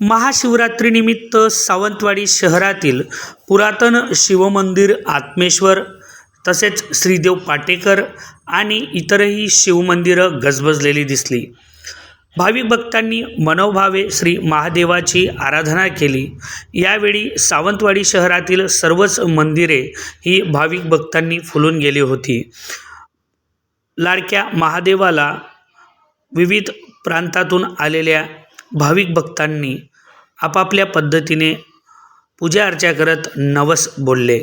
महाशिवरात्रीनिमित्त सावंतवाडी शहरातील पुरातन शिवमंदिर आत्मेश्वर तसेच श्रीदेव पाटेकर आणि इतरही शिवमंदिरं गजबजलेली दिसली. भाविक भक्तांनी मनोभावे श्री महादेवाची आराधना केली. यावेळी सावंतवाडी शहरातील सर्वच मंदिरे ही भाविक भक्तांनी फुलून गेली होती. लाडक्या महादेवाला विविध प्रांतातून आलेल्या भाविक भक्तांनी आपापल्या पद्धतीने पूजा अर्चा करत नवस बोलले.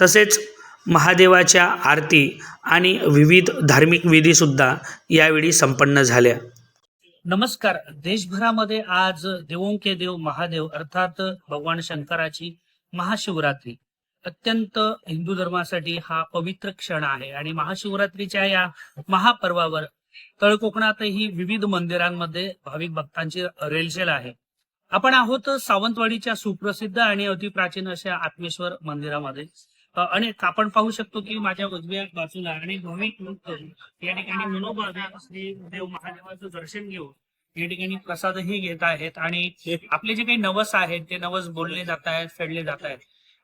तसेच महादेवाच्या आरती आणि विविध धार्मिक विधीसुद्धा यावेळी संपन्न झाल्या. नमस्कार. देशभरामध्ये आज देवोंके देव महादेव अर्थात भगवान शंकराची महाशिवरात्री. अत्यंत हिंदू धर्मासाठी हा पवित्र क्षण आहे आणि महाशिवरात्रीच्या या महापर्वावर तळकोकणातही विविध मंदिरांमध्ये भाविक भक्तांची रेलचेल आहे. आपण आहोत सावंतवाडीच्या सुप्रसिद्ध आणि अतिप्राचीन अशा आत्मेश्वर मंदिरामध्ये. आणि आपण पाहू शकतो की माझ्या उजव्या बाजूला आणि भाविक भक्त या ठिकाणी मनोभावे श्री देव महादेवाचं दर्शन घेऊन या ठिकाणी प्रसादही घेत आहेत आणि आपले जे काही नवस आहेत ते नवस बोलले जात आहेत फेडले जात आहेत.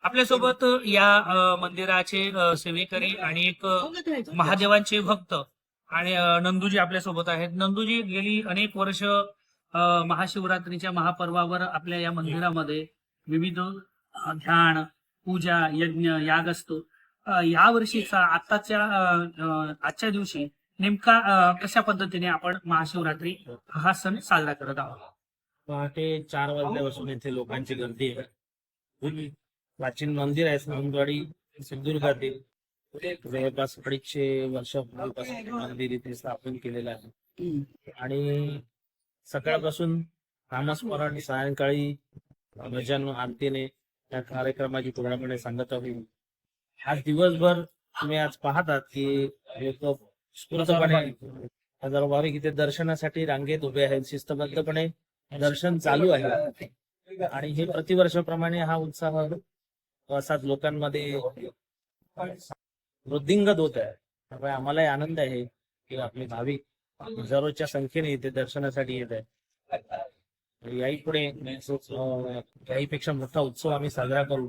आपल्यासोबत या मंदिराचे सेवेकरी आणि एक महादेवांचे भक्त आणि नंदूजी आपल्यासोबत आहेत. नंदूजी गेली अनेक वर्ष महाशिवरात्रीच्या महापर्वावर आपल्या या मंदिरामध्ये विविध ध्यान पूजा यज्ञ याग असतो. या वर्षीचा आताच्या आजच्या दिवशी नेमका कशा पद्धतीने आपण महाशिवरात्री हा सण साजरा करत आहोत? पहाटे चार वाजल्यापासून इथे लोकांची गर्दी आहे. प्राचीन मंदिर आहे सिंधुदुर्गातील. जवळपास अडीचशे वर्षापूर्वीपासून मंदिर इथे स्थापन केलेलं आहे. आणि सकाळपासून नामस्मरण सायंकाळी भजन आरतीने या कार्यक्रमाची पूर्णपणे सांगत होईल. आज दिवसभर तुम्ही आज पाहतात की लोक स्फूर्तपणे हजारो भाविक इथे दर्शनासाठी रांगेत उभे आहेत. शिस्तबद्धपणे दर्शन चालू आहे. आणि हे प्रतिवर्षाप्रमाणे हा उत्साह असाच लोकांमध्ये वृद्धिंगत होत आहे. त्यामुळे आम्हालाही आनंद आहे की आपले भाविक हजारोच्या संख्येने इथे दर्शनासाठी येत आहे. याही पुढे याहीपेक्षा मोठा उत्सव आम्ही साजरा करू.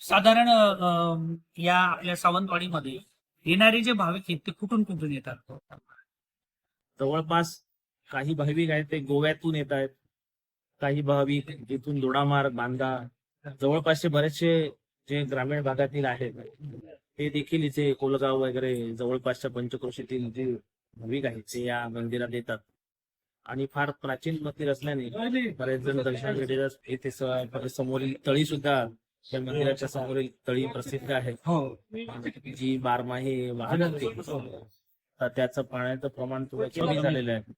साधारण या आपल्या सावंतवाडीमध्ये येणारे जे भाविक आहेत ते कुठून कुठून येतात? जवळपास काही भाविक आहेत ते गोव्यातून येत आहेत. काही भाविक जिथून दोडामार्ग बांदा जवळपासचे बरेचसे जे ग्रामीण भागातील आहेत. ते देखील इथे कोलगाव वगैरे जवळपासच्या पंचक्रोशीतील जे भाविक आहेत ते या मंदिरात येतात. आणि फार प्राचीन मंदिर असल्याने बरेच जण दर्शनासाठी स- समोरील तळी सुद्धा या मंदिराच्या समोरील तळी प्रसिद्ध आहे. जी बारमाही वाहत होती तर त्याचं पाण्याचं प्रमाण थोडं कमी झालेलं आहे.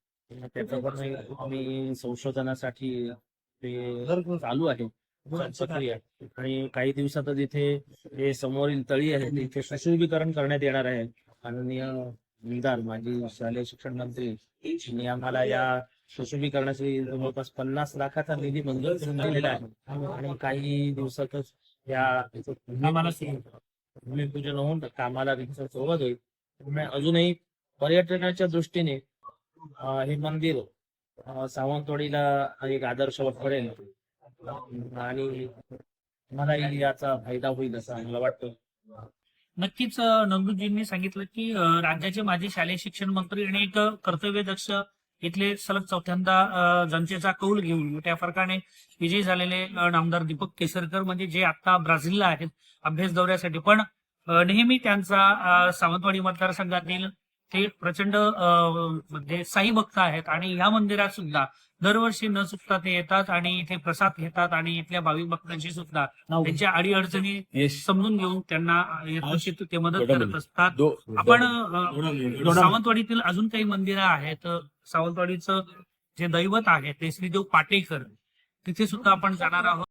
त्याचं पण आम्ही संशोधनासाठी ते चालू आहे. आणि काही दिवसातच इथे हे समोरील तळी आहे तिथे सुशोभीकरण करण्यात येणार आहे. माननीय आमदार माजी शालेय शिक्षण मंत्री यांनी आम्हाला या सुशोभीकरणासाठी जवळपास पन्नास लाखाचा निधी मंजूर करून दिलेला आहे. आणि काही दिवसातच या कामाला भूमिपूजन होऊन कामाला सुरुवात होईल. त्यामुळे अजूनही पर्यटनाच्या दृष्टीने हे मंदिर सावंतवाडीला एक आदर्श ठरेल आणि मलाही याचा फायदा होईल असं मला वाटतं. नक्कीच नंदूजींनी सांगितलं की राज्याचे माजी शालेय शिक्षण मंत्री आणि एक कर्तव्यदक्ष इथले सलग चौथ्यांदा जनतेचा कौल घेऊन मोठ्या फरकाने विजयी झालेले नामदार दीपक केसरकर म्हणजे जे आता ब्राझीलला आहेत अभ्यास दौऱ्यासाठी. पण नेहमी त्यांचा सावंतवाडी मतदारसंघातील ते प्रचंड म्हणजे साई भक्त आहेत आणि ह्या मंदिरात सुद्धा दरवर्षी न चुकता ते येतात आणि इथे प्रसाद घेतात आणि इथल्या भाविक भक्तांची सुद्धा त्यांच्या अडीअडचणी समजून घेऊन त्यांना ते मदत करत असतात. आपण सावंतवाडीतील अजून काही मंदिरं आहेत. सावंतवाडीचं जे दैवत आहे ते श्रीदेव पाटेकर. तिथे सुद्धा आपण जाणार आहोत.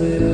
Yeah.